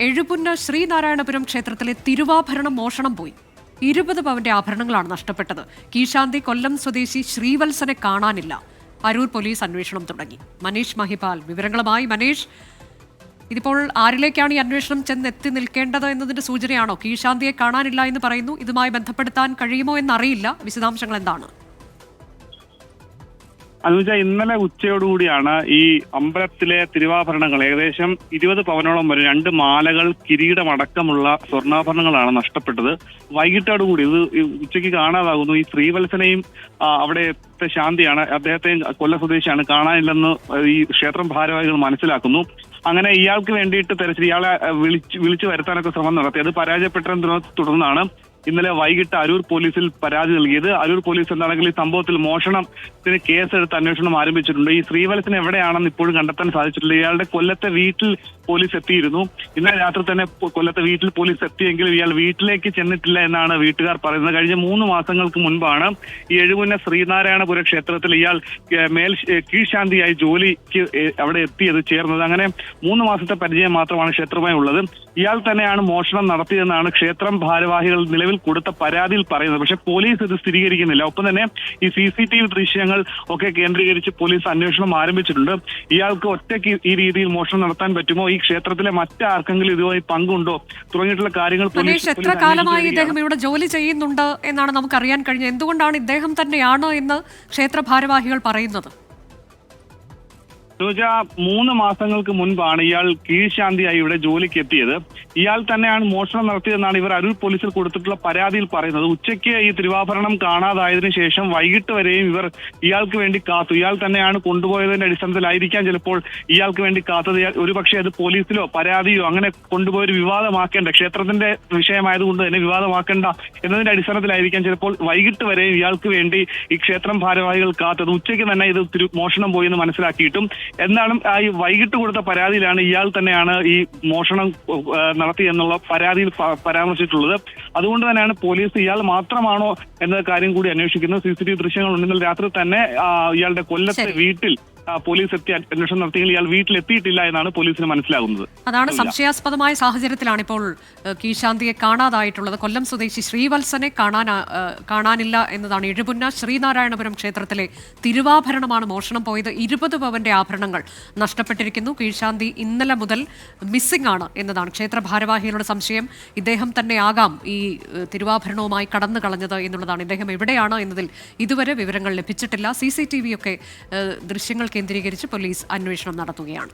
എഴുപുന്ന ശ്രീനാരായണപുരം ക്ഷേത്രത്തിലെ തിരുവാഭരണം മോഷണം പോയി. ഇരുപത് പവന്റെ ആഭരണങ്ങളാണ് നഷ്ടപ്പെട്ടത്. കീശാന്തി കൊല്ലം സ്വദേശി ശ്രീവത്സനെ കാണാനില്ല. അരൂർ പോലീസ് അന്വേഷണം തുടങ്ങി. മനീഷ് മഹിപാൽ വിവരങ്ങളുമായി മനീഷ്. ഇതിപ്പോൾ ആരിലേക്കാണ് ഈ അന്വേഷണം ചെന്ന് എത്തി നിൽക്കേണ്ടത് എന്നതിന്റെ സൂചനയാണോ? കീശാന്തിയെ കാണാനില്ല എന്ന് പറയുന്നു. ഇതുമായി ബന്ധപ്പെടുത്താൻ കഴിയുമോ എന്നറിയില്ല. വിശദാംശങ്ങൾ എന്താണ്? അനുജ ഇന്നലെ ഉച്ചയോടുകൂടിയാണ് ഈ അമ്പലത്തിലെ തിരുവാഭരണങ്ങൾ ഏകദേശം ഇരുപത് പവനോളം വരും രണ്ട് മാലകൾ കിരീടമടക്കമുള്ള സ്വർണാഭരണങ്ങളാണ് നഷ്ടപ്പെട്ടത്. വൈകിട്ടോടുകൂടി ഇത് ഉച്ചയ്ക്ക് കാണാതാകുന്നു. ഈ ശ്രീവത്സനെയും അവിടെത്തെ ശാന്തിയാണ് അദ്ദേഹത്തെയും കൊല്ല സ്വദേശിയാണ് കാണാനില്ലെന്ന് ഈ ക്ഷേത്രം ഭാരവാഹികൾ മനസ്സിലാക്കുന്നു. അങ്ങനെ ഇയാൾക്ക് വേണ്ടിയിട്ട് തെരച്ചിൽ ഇയാളെ വിളിച്ചു വിളിച്ച് വരുത്താനൊക്കെ ശ്രമം നടത്തി. അത് പരാജയപ്പെട്ടതിനെ തുടർന്നാണ് ഇന്നലെ വൈകിട്ട് അരൂർ പോലീസിൽ പരാതി നൽകിയത്. അരൂർ പോലീസ് എന്താണെങ്കിൽ ഈ സംഭവത്തിൽ മോഷണത്തിന് കേസെടുത്ത് അന്വേഷണം ആരംഭിച്ചിട്ടുണ്ട്. ഈ ശ്രീവത്സൻ എവിടെയാണെന്ന് ഇപ്പോഴും കണ്ടെത്താൻ സാധിച്ചിട്ടില്ല. ഇയാളുടെ കൊല്ലത്തെ വീട്ടിൽ പോലീസ് എത്തിയിരുന്നു. ഇന്നലെ രാത്രി തന്നെ കൊല്ലത്തെ വീട്ടിൽ പോലീസ് എത്തിയെങ്കിലും ഇയാൾ വീട്ടിലേക്ക് ചെന്നിട്ടില്ല എന്നാണ് വീട്ടുകാർ പറയുന്നത്. കഴിഞ്ഞ മൂന്ന് മാസങ്ങൾക്ക് മുൻപാണ് ഈ എഴുകുന്ന ശ്രീനാരായണപുര ക്ഷേത്രത്തിൽ ഇയാൾ മേൽ കീഴ്ശാന്തിയായി ജോലിക്ക് അവിടെ എത്തിയത് ചേർന്നത്. അങ്ങനെ മൂന്ന് മാസത്തെ പരിചയം മാത്രമാണ് ക്ഷേത്രമായി ഉള്ളത്. ഇയാൾ തന്നെയാണ് മോഷണം നടത്തിയതെന്നാണ് ക്ഷേത്രം ഭാരവാഹികൾ നിലവിൽ കൊടുത്ത പരാതിയിൽ പറയുന്നത്. പക്ഷെ പോലീസ് ഇത് സ്ഥിരീകരിക്കുന്നില്ല. ഒപ്പം തന്നെ ഈ സി സി ടി വി ദൃശ്യങ്ങൾ ഒക്കെ കേന്ദ്രീകരിച്ച് പോലീസ് അന്വേഷണം ആരംഭിച്ചിട്ടുണ്ട്. ഇയാൾക്ക് ഒറ്റയ്ക്ക് ഈ രീതിയിൽ മോഷണം നടത്താൻ പറ്റുമോ? ഈ ക്ഷേത്രത്തിലെ മറ്റാർക്കെങ്കിലും ഇതുമായി പങ്കുണ്ടോ? തുടങ്ങിയിട്ടുള്ള കാര്യങ്ങൾ എത്ര കാലമായി ഇദ്ദേഹം ഇവിടെ ജോലി ചെയ്യുന്നുണ്ട് എന്നാണ് നമുക്ക് അറിയാൻ കഴിഞ്ഞത്. എന്തുകൊണ്ടാണ് ഇദ്ദേഹം തന്നെയാണ് എന്ന് ക്ഷേത്ര ഭാരവാഹികൾ പറയുന്നത്? എന്നുവെച്ചാ മൂന്ന് മാസങ്ങൾക്ക് മുൻപാണ് ഇയാൾ കീഴ്ശാന്തിയായി ഇവിടെ ജോലിക്ക് എത്തിയത് ഇയാൾ തന്നെയാണ് മോഷണം നടത്തിയതെന്നാണ് ഇവർ അരൂർ പോലീസിൽ കൊടുത്തിട്ടുള്ള പരാതിയിൽ പറയുന്നത്. ഉച്ചയ്ക്ക് ഈ തിരുവാഭരണം കാണാതായതിനു ശേഷം വൈകിട്ട് വരെയും ഇവർ ഇയാൾക്ക് വേണ്ടി കാത്തു. ഇയാൾ തന്നെയാണ് കൊണ്ടുപോയതിന്റെ അടിസ്ഥാനത്തിലായിരിക്കാം ചിലപ്പോൾ ഇയാൾക്ക് വേണ്ടി കാത്തത്. ഒരുപക്ഷെ അത് പോലീസിലോ പരാതിയോ അങ്ങനെ കൊണ്ടുപോയൊരു വിവാദമാക്കേണ്ട ക്ഷേത്രത്തിന്റെ വിഷയമായതുകൊണ്ട് തന്നെ വിവാദമാക്കേണ്ട എന്നതിന്റെ അടിസ്ഥാനത്തിലായിരിക്കാം ചിലപ്പോൾ വൈകിട്ട് വരെയും ഇയാൾക്ക് വേണ്ടി ഈ ക്ഷേത്രം ഭാരവാഹികൾ കാത്തത്. ഉച്ചയ്ക്ക് തന്നെ ഇത് മോഷണം പോയി എന്ന് മനസ്സിലാക്കിയിട്ടും എന്നാലും ആ ഈ വൈകിട്ട് കൊടുത്ത പരാതിയിലാണ് ഇയാൾ തന്നെയാണ് ഈ മോഷണം നടത്തി എന്നുള്ള പരാതിയിൽ പരാമർശിച്ചിട്ടുള്ളത്. അതുകൊണ്ട് തന്നെയാണ് പോലീസ് ഇയാൾ മാത്രമാണോ എന്ന കാര്യം കൂടി അന്വേഷിക്കുന്നത്. സി സി ടി വി ദൃശ്യങ്ങൾ ഉണ്ടെങ്കിൽ രാത്രി തന്നെ ഇയാളുടെ കൊല്ലത്തെ വീട്ടിൽ പോലീസ് എത്തി അന്വേഷണം നടത്തിയെങ്കിൽ ഇയാൾ വീട്ടിൽ എത്തിയിട്ടില്ല എന്നാണ് പോലീസിന് മനസ്സിലാകുന്നത്. അതാണ് സംശയാസ്പദമായ സാഹചര്യത്തിലാണ് ഇപ്പോൾ കീശാന്തിയെ കാണാതായിട്ടുള്ളത്. കൊല്ലം സ്വദേശി ശ്രീവത്സനെ കാണാൻ കാണാനില്ല എന്നതാണ് എഴുപുന്ന ശ്രീനാരായണപുരം ക്ഷേത്രത്തിലെ തിരുവാഭരണമാണ് മോഷണം പോയത്. ഇരുപത് പവന്റെ ആഭരണങ്ങൾ നഷ്ടപ്പെട്ടിരിക്കുന്നു. കീഴ്ശാന്തി ഇന്നലെ മുതൽ മിസ്സിംഗ് ആണ് എന്നതാണ് ക്ഷേത്ര ഭാരവാഹികളുടെ സംശയം. ഇദ്ദേഹം തന്നെയാകാം ഈ ഏഹ്, തിരുവാഭരണവുമായി കടന്നു കളഞ്ഞത് എന്നുള്ളതാണ്. ഇദ്ദേഹം എവിടെയാണോ എന്നതിൽ ഇതുവരെ വിവരങ്ങൾ ലഭിച്ചിട്ടില്ല. സി സി ടി വി ഒക്കെ ദൃശ്യങ്ങൾ കേന്ദ്രീകരിച്ച് പോലീസ് അന്വേഷണം നടത്തുകയാണ്.